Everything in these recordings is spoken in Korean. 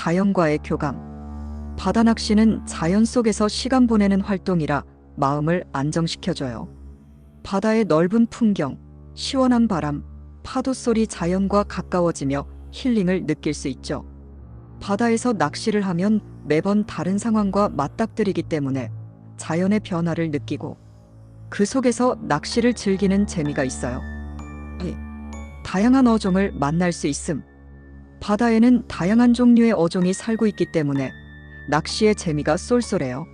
자연과의 교감. 바다 낚시는 자연 속에서 시간 보내는 활동이라 마음을 안정시켜줘요. 바다의 넓은 풍경, 시원한 바람, 파도 소리 자연과 가까워지며 힐링을 느낄 수 있죠. 바다에서 낚시를 하면 매번 다른 상황과 맞닥뜨리기 때문에 자연의 변화를 느끼고 그 속에서 낚시를 즐기는 재미가 있어요. 이, 다양한 어종을 만날 수 있음. 바다에는 다양한 종류의 어종이 살고 있기 때문에 낚시의 재미가 쏠쏠해요.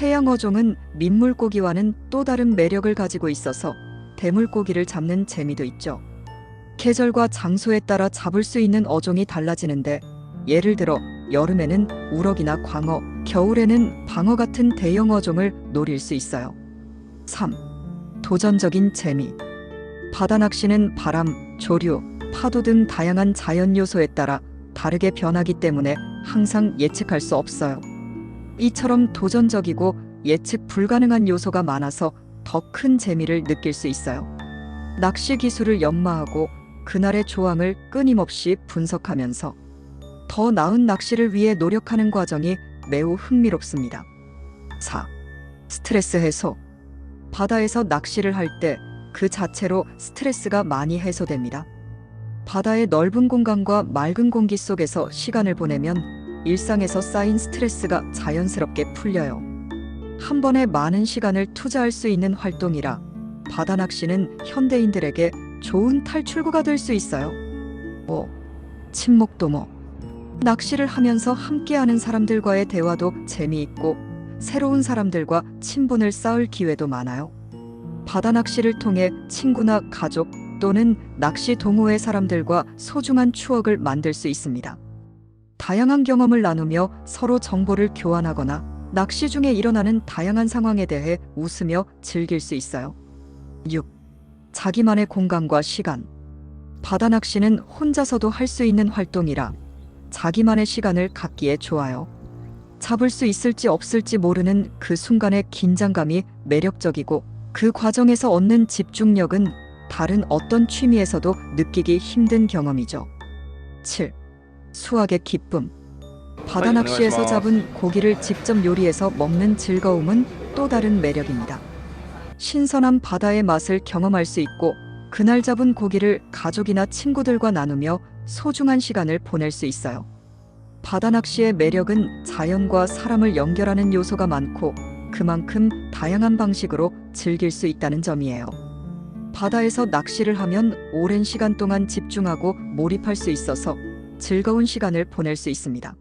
해양 어종은 민물고기와는 또 다른 매력을 가지고 있어서 대물고기를 잡는 재미도 있죠. 계절과 장소에 따라 잡을 수 있는 어종이 달라지는데 예를 들어 여름에는 우럭이나 광어, 겨울에는 방어 같은 대형 어종을 노릴 수 있어요. 3. 도전적인 재미. 바다 낚시는 바람, 조류, 파도 등 다양한 자연 요소에 따라 다르게 변하기 때문에 항상 예측할 수 없어요. 이처럼 도전적이고 예측 불가능한 요소가 많아서 더 큰 재미를 느낄 수 있어요. 낚시 기술을 연마하고 그날의 조항을 끊임없이 분석하면서 더 나은 낚시를 위해 노력하는 과정이 매우 흥미롭습니다. 4. 스트레스 해소. 바다에서 낚시를 할 때 그 자체로 스트레스가 많이 해소됩니다. 바다의 넓은 공간과 맑은 공기 속에서 시간을 보내면 일상에서 쌓인 스트레스가 자연스럽게 풀려요. 한 번에 많은 시간을 투자할 수 있는 활동이라 바다 낚시는 현대인들에게 좋은 탈출구가 될 수 있어요. 5. 친목도모. 낚시를 하면서 함께하는 사람들과의 대화도 재미있고 새로운 사람들과 친분을 쌓을 기회도 많아요. 바다 낚시를 통해 친구나 가족 또는 낚시 동호회 사람들과 소중한 추억을 만들 수 있습니다. 다양한 경험을 나누며 서로 정보를 교환하거나 낚시 중에 일어나는 다양한 상황에 대해 웃으며 즐길 수 있어요. 6. 자기만의 공간과 시간. 바다 낚시는 혼자서도 할 수 있는 활동이라 자기만의 시간을 갖기에 좋아요. 잡을 수 있을지 없을지 모르는 그 순간의 긴장감이 매력적이고 그 과정에서 얻는 집중력은 다른 어떤 취미에서도 느끼기 힘든 경험이죠. 7. 수확의 기쁨. 바다 낚시에서. 잡은 고기를 직접 요리해서 먹는 즐거움은 또 다른 매력입니다. 신선한 바다의 맛을 경험할 수 있고 그날 잡은 고기를 가족이나 친구들과 나누며 소중한 시간을 보낼 수 있어요. 바다 낚시의 매력은 자연과 사람을 연결하는 요소가 많고 그만큼 다양한 방식으로 즐길 수 있다는 점이에요. 바다에서 낚시를 하면 오랜 시간 동안 집중하고 몰입할 수 있어서 즐거운 시간을 보낼 수 있습니다.